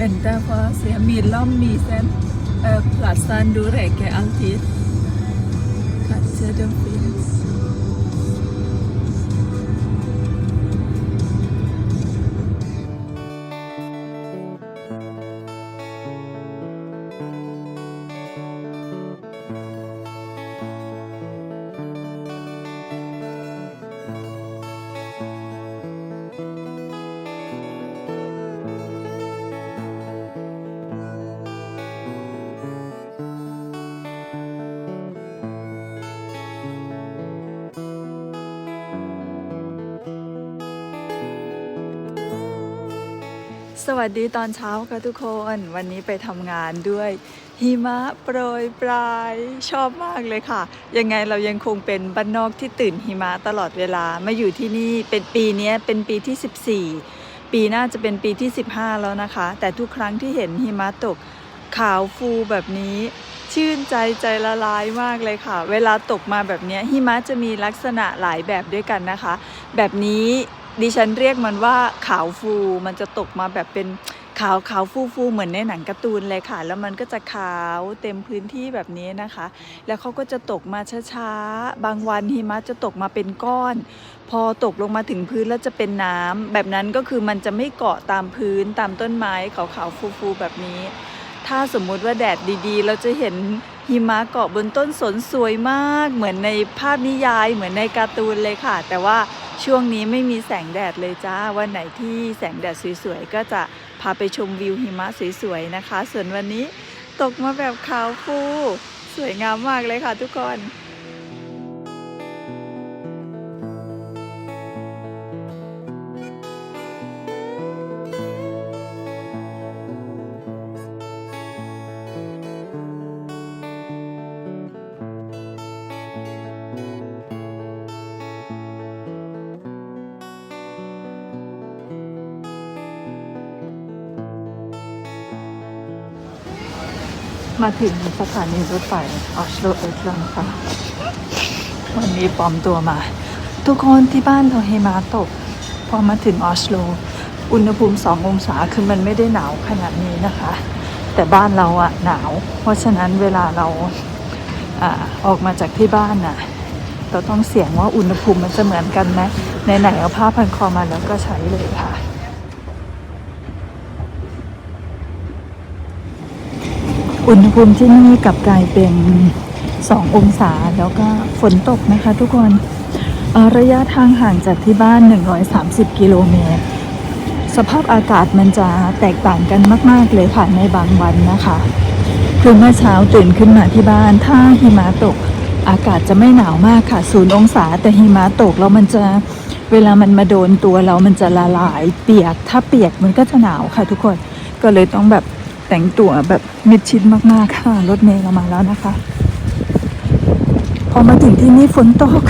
Vänta på att se Millommisen äh, platsen du räcker alltid. Kanske de finns. สวัสดีตอนเช้าค่ะทุกคน วันนี้ไปทำงานด้วยหิมะโปรยปลายชอบมากเลยค่ะ ยังไงเรายังคงเป็นบ้านนอกที่ตื่นหิมะตลอดเวลามาอยู่ที่นี่เป็นปีนี้เป็นปีที่ 14 ปีหน้าจะเป็นปีที่ 15 แล้วนะคะ แต่ทุกครั้งที่เห็นหิมะตกขาวฟูแบบนี้ ชื่นใจใจละลายมากเลยค่ะ เวลาตกมาแบบนี้หิมะจะมีลักษณะหลายแบบด้วยกันนะคะ แบบนี้ ดิฉันเรียกมันว่าขาวฟูมันจะตกมาแบบเป็นขาวขาวฟูฟูเหมือนในหนังการ์ตูนเลยค่ะ แล้วมันก็จะขาวเต็มพื้นที่แบบนี้นะคะ แล้วเขาก็จะตกมาช้าๆ บางวันหิมะจะตกมาเป็นก้อน พอตกลงมาถึงพื้นแล้วจะเป็นน้ำแบบนั้นก็คือมันจะไม่เกาะตามพื้นตามต้นไม้ขาวๆฟูๆแบบนี้ ถ้าสมมุติว่าแดดดีๆ เราจะเห็นหิมะเกาะบนต้นสนสวยมาก เหมือนในภาพนิยายเหมือนในการ์ตูนเลยค่ะ แต่ว่า ช่วงนี้ไม่มีแสงแดดเลยจ้า วันไหนที่แสงแดดสวยๆ ก็จะพาไปชมวิวหิมะสวยๆนะคะ ส่วนวันนี้ตกมาแบบขาวฟู สวยงามมากเลยค่ะทุกคน มาถึงสถานีรถไฟออสโลเอสลังค่ะ วันนี้ปลอมตัวมา ทุกคนที่บ้านเราเฮมาตก พอมาถึงออสโล อุณหภูมิ 2 องศาคือมันไม่ได้หนาวขนาดนี้นะคะ แต่บ้านเราอะหนาว เพราะฉะนั้นเวลาเราอออกมาจากที่บ้านน่ะเราต้องเสี่ยงว่าอุณหภูมิมันจะเหมือนกันไหมไหนๆเอาผ้าพันคอมาแล้วก็ใช้เลยค่ะ อุณหภูมิที่นี่กลับกลายเป็น 2 องศาแล้วก็ฝนตกนะคะทุกคนระยะทางห่างจากที่บ้าน 130 กิโลเมตร สภาพอากาศมันจะแตกต่างกันมาก ๆ เลยค่ะในบางวันนะคะ คือเมื่อเช้าตื่นขึ้นมาที่บ้าน ถ้าหิมะตกอากาศจะไม่หนาวมากค่ะศูนย์องศา แต่หิมะตกแล้วมันจะเวลามันมาโดนตัวเรามันจะละลายเปียก ถ้าเปียกมันก็จะหนาวค่ะทุกคน ก็เลยต้องแบบ แต่งตัวแบบมิดชิดมาก ๆ ค่ะ รถเมล์เรามาแล้วนะคะ พอมาถึงที่นี่ฝนตก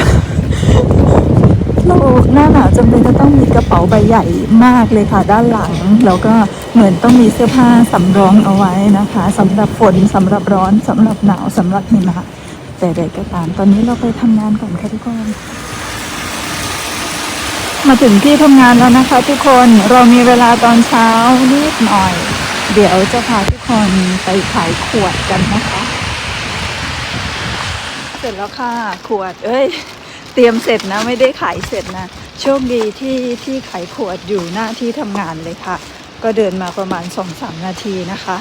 เราหน้าหนาวจำเป็นจะต้องมีกระเป๋าใบใหญ่มากเลยค่ะด้านหลัง แล้วก็เหมือนต้องมีเสื้อผ้าสำรองเอาไว้นะคะสำหรับฝนสำหรับร้อนสำหรับหนาวสำหรับหิมะแต่ใดก็ตามตอนนี้เราไปทำงานก่อนค่ะทุกคนมาถึงที่ทำงานแล้วนะคะ ทุกคนเรามีเวลาตอนเช้านิดหน่อย เดี๋ยวจะพาทุกคนไปขายขวดกันนะคะ เสร็จแล้วค่ะขวด เอ้ย เตรียมเสร็จนะ ไม่ได้ขายเสร็จนะ โชคดีที่ที่ขายขวดอยู่หน้าที่ทำงานเลยค่ะ ก็เดินมาประมาณสองสามนาทีนะคะ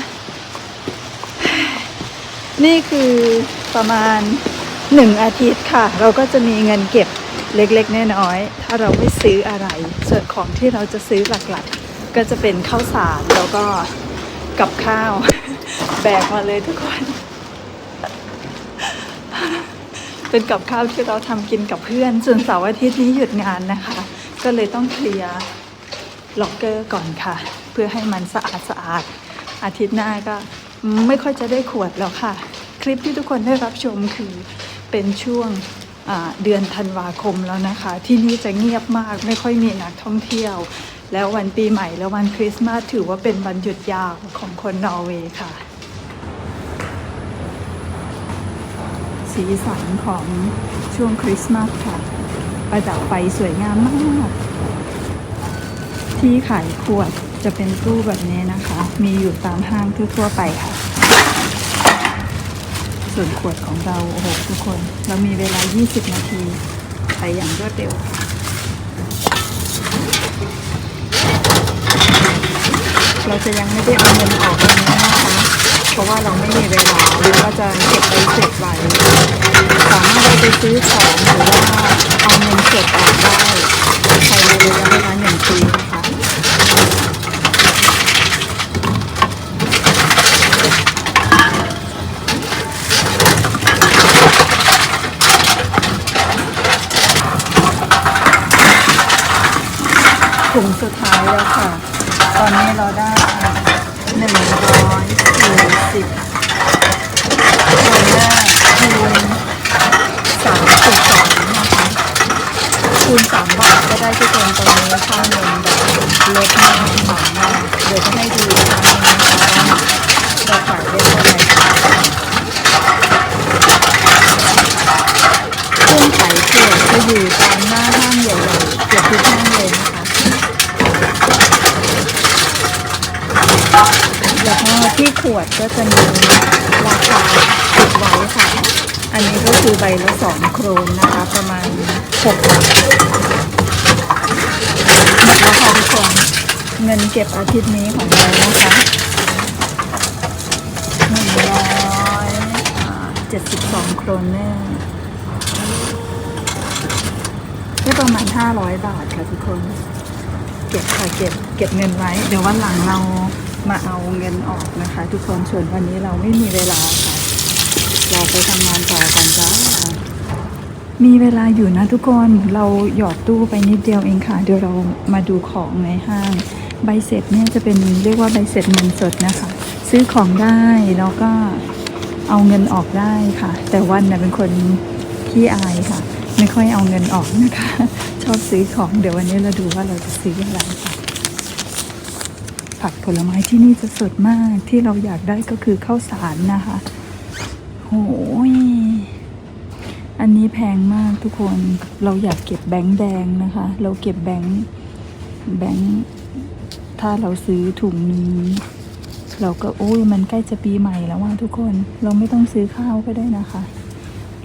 นี่คือประมาณหนึ่งอาทิตย์ค่ะ เราก็จะมีเงินเก็บเล็กๆน้อยๆถ้าเราไม่ซื้ออะไร ส่วนของที่เราจะซื้อหลักๆ ก็จะเป็นข้าวสารแล้วก็ กับข้าว แบกมาเลยทุกคน เป็นกับข้าวที่เราทำกินกับเพื่อน ส่วนเสาร์อาทิตย์นี้หยุดงานนะคะ ก็เลยต้องเคลียร์ล็อกเกอร์ก่อนค่ะ เพื่อให้มันสะอาดสะอาดๆอาทิตย์หน้าก็ไม่ค่อยจะได้ขวดแล้วค่ะ คลิปที่ทุกคนได้รับชมคือเป็นช่วงเดือนธันวาคมแล้วนะคะ ที่นี่จะเงียบมากไม่ค่อยมีนักท่องเที่ยว แล้ววันปีใหม่และวันคริสต์มาสถือว่าเป็นวันหยุดยาวของคนนอร์เวย์ค่ะ สีสันของช่วงคริสต์มาสค่ะ ประดับไฟสวยงามมาก ที่ขายขวดจะเป็นตู้แบบนี้นะคะ มีอยู่ตามห้างทั่วๆไปค่ะ ส่วนขวดของเรา โอ้โห ทุกคน เรามีเวลา 20 นาที ไปอย่างรวดเร็วค่ะ เราจะยังไม่ได้เอาเงินออกวันนี้นะคะ เพราะว่าเราไม่มีเวลาหรือว่าจะเก็บไปเสร็จไว้สามารถไปซื้อของหรือว่าเอาเงินสดออกได้ภายในระยะเวลาหนึ่งปีนะคะถุงสุดท้ายแล้วค่ะ ตอนนี้เราได้หนึ่งร้อยสี่สิบคูณสามสิบสองนะคะคูณสามบาทก็ได้ที่เป็นตรงนี้ค่าเงินแบบลดมากหมายมากเดี๋ยวจะให้ดูนะคะว่าเราขายได้เท่าไหร่เครื่องขายขวดจะอยู่ตามหน้าห้างใหญ่ๆเกือบทุกห้างเลยนะคะ แล้วก็ที่ขวดก็จะมีราคาติดไว้ค่ะ อันนี้ก็คือใบละสองโครนนะคะ ประมาณหกบาทหมดแล้วค่ะทุกคนเงินเก็บอาทิตย์นี้ของเรานะคะหนึ่งร้อยเจ็ดสิบสองโครนเนอร์ได้ประมาณห้าร้อยบาทค่ะทุกคน เก็บค่ะเก็บเก็บเงินไว้ เดี๋ยววันหลังเรา มาเอาเงินออกนะคะ ทุกคนส่วนวันนี้เราไม่มีเวลาค่ะ เราไปทำงานต่อกันจ้ามีเวลาอยู่นะทุกคนเราหยอดตู้ไปนิดเดียวเองค่ะ เดี๋ยวเรามาดูของในห้าง ใบเสร็จเนี่ยจะเป็นเรียกว่าใบเสร็จเงินสดนะคะ ซื้อของได้แล้วก็เอาเงินออกได้ค่ะ แต่วันน่ะเป็นคนขี้อายค่ะ ไม่ค่อยเอาเงินออกนะคะ ชอบซื้อของเดี๋ยววันนี้เราดูว่าเราจะซื้ออะไรค่ะ ผักผลไม้ที่นี่จะสดมากที่เราอยากได้ก็คือข้าวสารนะคะโอ้ยอันนี้แพงมากทุกคนเราอยากเก็บแบงค์แดงนะคะ เราเก็บแบงค์แบงค์ถ้าเราซื้อถุงนี้ เราก็โอ้ยมันใกล้จะปีใหม่แล้วว่าทุกคนเราไม่ต้องซื้อข้าวก็ได้นะคะ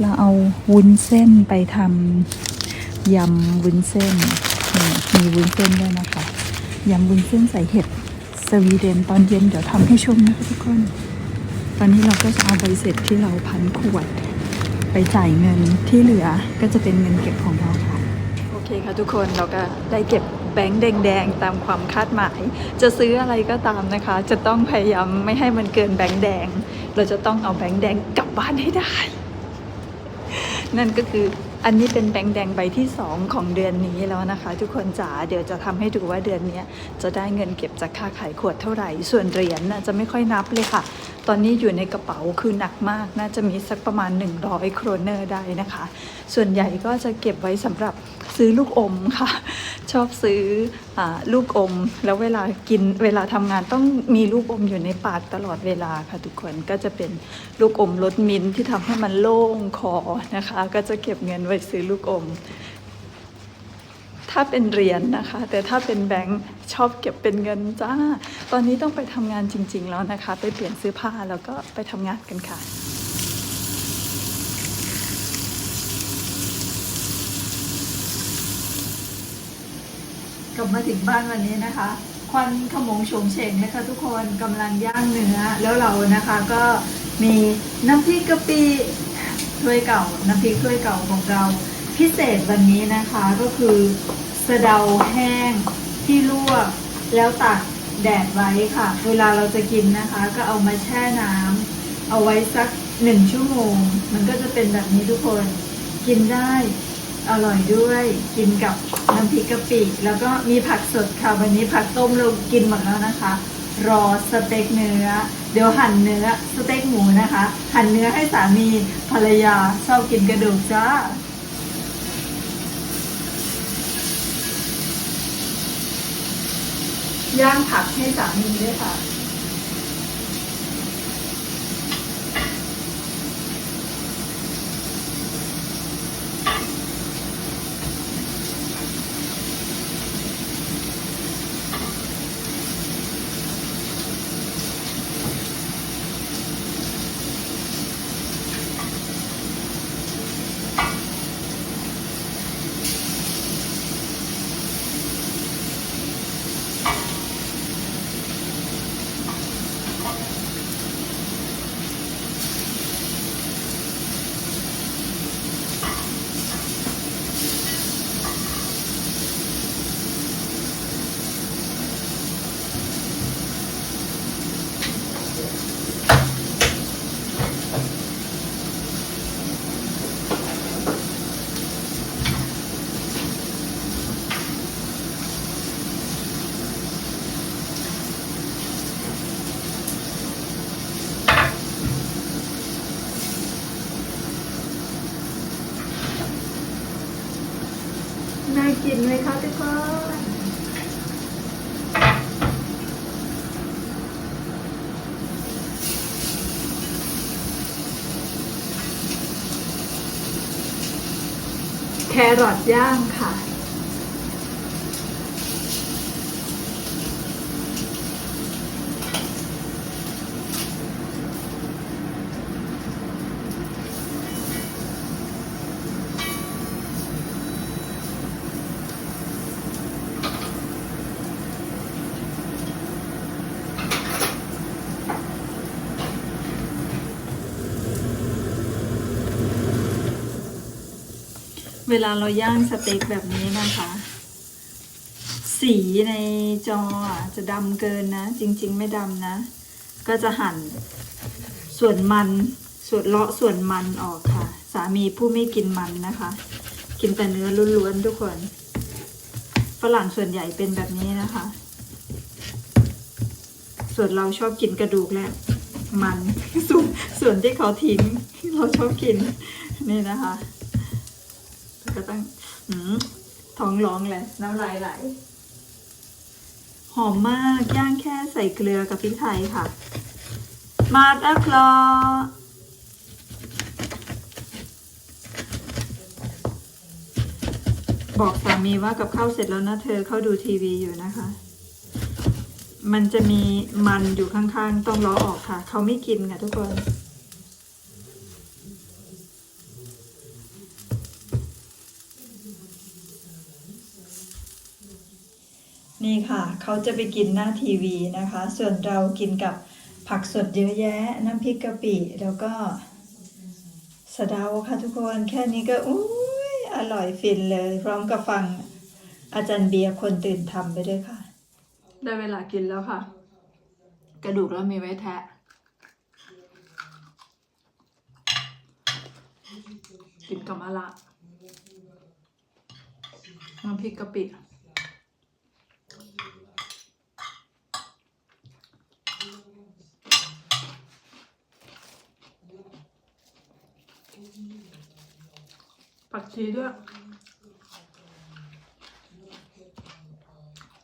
เราเอาวุ้นเส้นไปทำยำวุ้นเส้นมีวุ้นเส้นด้วยนะคะยำวุ้นเส้นใส่เห็ด วีเดนตอนเย็นเดี๋ยวทำให้ชมนะคะทุกคน ตอนนี้เราก็จะเอาใบเสร็จที่เราพันขวด ไปจ่ายเงินที่เหลือก็จะเป็นเงินเก็บของเราค่ะ โอเคค่ะทุกคนเราก็ได้เก็บแบงค์แดงๆ ตามความคาดหมาย จะซื้ออะไรก็ตามนะคะ จะต้องพยายามไม่ให้มันเกินแบงค์แดง เราจะต้องเอาแบงค์แดงกลับบ้านให้ได้ นั่นก็คือ อันนี้เป็นแบงค์แดงใบที่ 2 ของเดือนนี้แล้วนะคะ ทุกคนจ๋าเดี๋ยวจะทำให้ดูว่าเดือนนี้จะได้เงินเก็บจากค่าขายขวดเท่าไหร่ ส่วนเหรียญน่ะจะไม่ค่อยนับเลยค่ะ ตอนนี้อยู่ในกระเป๋าคือหนักมาก น่าจะมีสักประมาณ 100 โครเนอร์ได้นะคะ ส่วนใหญ่ก็จะเก็บไว้สำหรับ ซื้อลูกอมค่ะ ชอบซื้ออลูกอม แล้วเวลากินเวลาทำงานต้องมีลูกอมอยู่ในปากตลอดเวลาค่ะทุกคนก็จะเป็นลูกอมรสมิ้นที่ทำให้มันโล่งคอนะคะ ก็จะเก็บเงินไว้ซื้อลูกอม ถ้าเป็นเหรียญนะคะ แต่ถ้าเป็นแบงค์ชอบเก็บเป็นเงินจ้า ตอนนี้ต้องไปทำงานจริง ๆ แล้วนะคะ ไปเปลี่ยนเสื้อผ้าแล้วก็ไปทำงานกันค่ะ กลับมาถึงบ้านวันนี้นะคะ ควันขมงโฉงเฉงนะคะทุกคนกำลังย่างเนื้อแล้วเรานะคะก็มีน้ำพริกกะปิถ้วยเก่าน้ำพริกถ้วยเก่าของเราพิเศษวันนี้นะคะก็คือสะเดาแห้งที่ลวกแล้วตากแดดไว้ค่ะ เวลาเราจะกินนะคะ ก็เอามาแช่น้ำเอาไว้สักหนึ่งชั่วโมง มันก็จะเป็นแบบนี้ทุกคนกินได้ อร่อยด้วย กินกับน้ำพริกกะปิ แล้วก็มีผักสดค่ะ วันนี้ผักต้มเรากินหมดแล้วนะคะ รอสเต็กเนื้อ เดี๋ยวหั่นเนื้อสเต็กหมูนะคะ หั่นเนื้อให้สามีภรรยาชอบกินกระดูกจ้าย่างผักให้สามีด้วยค่ะ น่ากิ นไหมคะทุกคนแครอทย่างค่ะ วลาเราย่างสเต็กแบบนี้นะคะ สีในจอจะดำเกินนะ จริง ๆ ไม่ดำนะ ก็จะหั่นส่วนมันส่วนเลาะส่วนมันออกค่ะ สามีผู้ไม่กินมันนะคะ กินแต่เนื้อล้วนๆทุกคนฝรั่งส่วนใหญ่เป็นแบบนี้นะคะ ส่วนเราชอบกินกระดูกและมันส่วนส่วนที่เขาทิ้งเราชอบกินนี่นะคะ ก็ต้องท้องร้องเลยน้ำลายไหล หอมมากย่างแค่ใส่เกลือกับพริกไทยค่ะ มาดอะคลอบอกสามีว่ากับข้าวเสร็จแล้วนะเธอเข้าดูทีวีอยู่นะคะ มันจะมีมันอยู่ข้างๆ ต้องล้อออกค่ะ เขาไม่กินค่ะทุกคน นี่ค่ะ เขาจะไปกินหน้าทีวีนะคะ ส่วนเรากินกับผักสดเยอะแยะ น้ำพริกกะปิแล้วก็สะเดาค่ะทุกคนแค่นี้ก็อุ้ยอร่อยฟินเลย พร้อมกับฟังอาจารย์เบียร์คนตื่นทำไปด้วยค่ะ ได้เวลากินแล้วค่ะ กระดูกเรามีไว้แทะ กินกับมะระน้ำพริกกะปิ ผักชีด้วย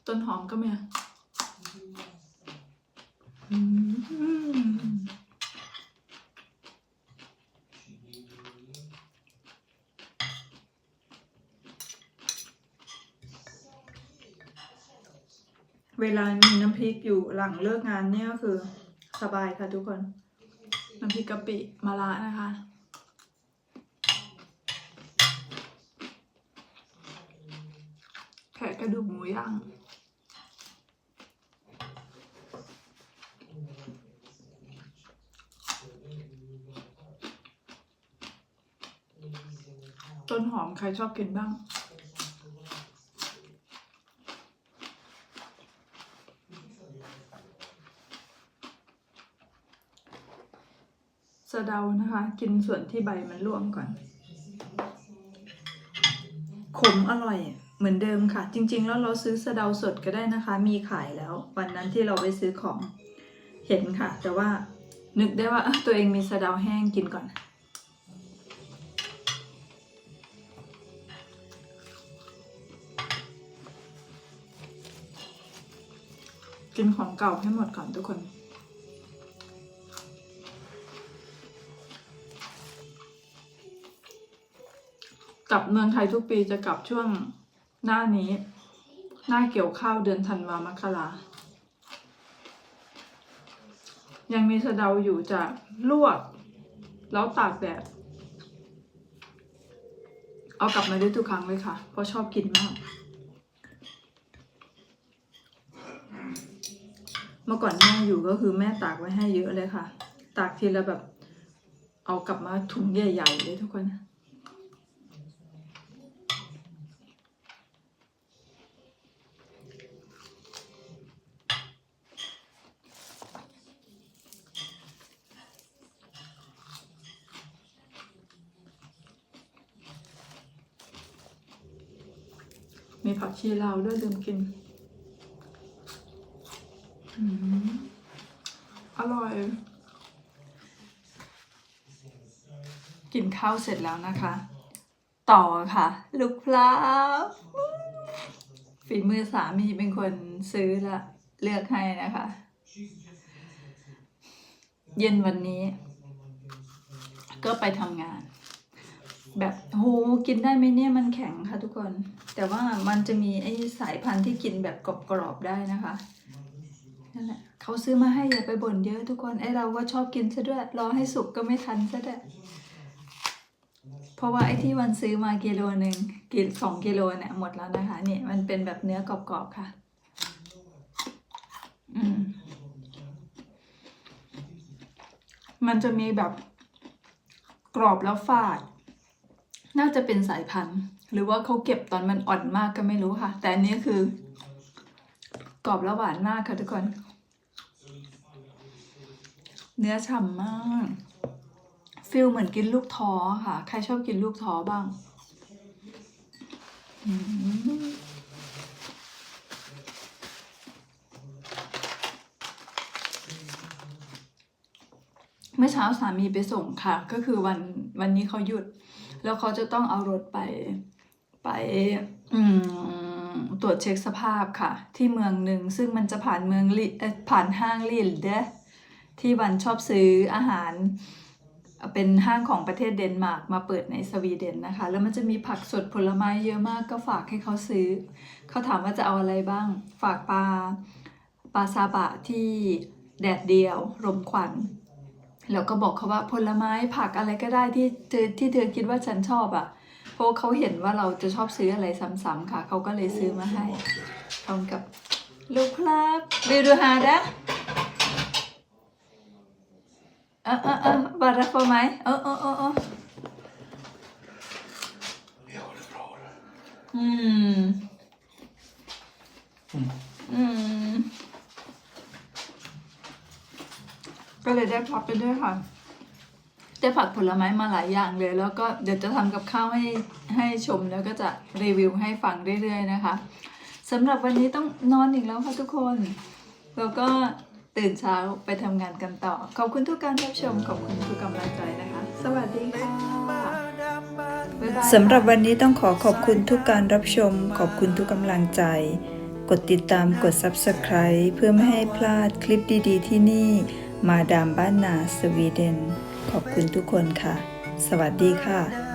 ต้นหอมก็มีเวลามีน้ำพริกอยู่หลังเลิกงานเนี่ยก็คือ สบายค่ะทุกคน น้ำพริกกะปิมะระนะคะ แข กระดูกหมูย่างต้นหอมใครชอบกินบ้าง สะเดานะคะ กินส่วนที่ใบมันร่วงก่อน ขมอร่อย เหมือนเดิมค่ะ จริง ๆ แล้วเราซื้อสะเดาสดก็ได้นะคะ มีขายแล้ว วันนั้นที่เราไปซื้อของเห็นค่ะ แต่ว่านึกได้ว่าตัวเองมีสะเดาแห้งกินก่อน กินของเก่าให้หมดก่อนทุกคนกลับเมืองไทยทุกปีจะกลับช่วง หน้านี้ หน้าเกี่ยวข้าวเดือนธันวามกรายังมีสะเดาอยู่จะลวก แล้วตากแดดเอากลับมาได้ทุกครั้งเลยค่ะ เพราะชอบกินมาก เมื่อก่อนแม่อยู่ก็คือแม่ตากไว้ให้เยอะเลยค่ะ ตากทีละแบบ เอากลับมาถุงใหญ่ๆเลยทุกคนมีผัก ชีลาวด้วยลืมกินอร่อย กินข้าวเสร็จแล้วนะคะ ต่อค่ะ ลูกพลาฝีมือสามีเป็นคนซื้อและเลือกให้นะคะ เย็นวันนี้ ก็ไปทำงาน แบบโหกินได้ไหมเนี่ยมันแข็งค่ะทุกคน แต่ว่ามันจะมีไอ้สายพันธุ์ที่กินแบบกรอบๆได้นะคะนั่นแหละเขาซื้อมาให้อย่าไปบ่นเยอะทุกคนไอ้เราก็ชอบกินซะด้วยรอให้สุกก็ไม่ทันซะด้วยเพราะว่าไอ้ที่วันซื้อมากิโลหนึ่งกินสองกิโลเนี่ยหมดแล้วนะคะเนี่ยมันเป็นแบบเนื้อกรอบๆค่ะ อืมมันจะมีแบบกรอบแล้วฝาด น่าจะเป็นสายพันธุ์ หรือว่าเขาเก็บตอนมันอ่อนมากก็ไม่รู้ค่ะ แต่อันนี้คือกรอบแล้วหวานมากค่ะทุกคน เนื้อฉ่ำมากฟิลเหมือนกินลูกท้อค่ะ ใครชอบกินลูกท้อบ้างเมื่อเช้าสามีไปส่งค่ะ ก็คือวันวันนี้เขาหยุด แล้วเขาจะต้องเอารถไปไปตรวจเช็คสภาพค่ะ ที่เมืองหนึ่งซึ่งมันจะผ่านเมืองผ่านห้างลิลเดที่วันชอบซื้ออาหารเป็นห้างของประเทศเดนมาร์กมาเปิดในสวีเดนนะคะ แล้วมันจะมีผักสดผลไม้เยอะมากก็ฝากให้เขาซื้อ เขาถามว่าจะเอาอะไรบ้าง ฝากปลาปลาซาบะที่แดดเดียว รมควัน แล้วก็บอกเขาว่าผลไม้ผักอะไรก็ได้ที่เธอที่เธอคิดว่าฉันชอบอะ่ะ เพราะเขาเห็นว่าเราจะชอบซื้ออะไรซ้ำๆค่ะ เขาก็เลยซื้อมาให้พร้อมกับลูกครับวิวดูฮาดะเออเออเออบารักไหมเออเออเออเออ Vi har det bra. du. อืม อืม ก็เลยได้พับไปด้วยค่ะได้ผักผลไม้มาหลายอย่างเลย แล้วก็เดี๋ยวจะทำกับข้าวให้ให้ชมแล้วก็จะรีวิวให้ฟังเรื่อยๆนะคะสำหรับวันนี้ต้องนอนอีกแล้วค่ะทุกคน แล้วก็ตื่นเช้าไปทำงานกันต่อ ขอบคุณทุกการรับชม ขอบคุณทุกกำลังใจนะคะ สวัสดีค่ะสำหรับวันนี้ต้องขอขอบคุณทุกการรับชม ขอบคุณทุกกำลังใจ กดติดตามกด Subscribe เพื่อไม่ให้พลาดคลิปดี ๆ ที่นี่ มาดามบ้านนาสวีเดน ขอบคุณทุกคนค่ะ สวัสดีค่ะ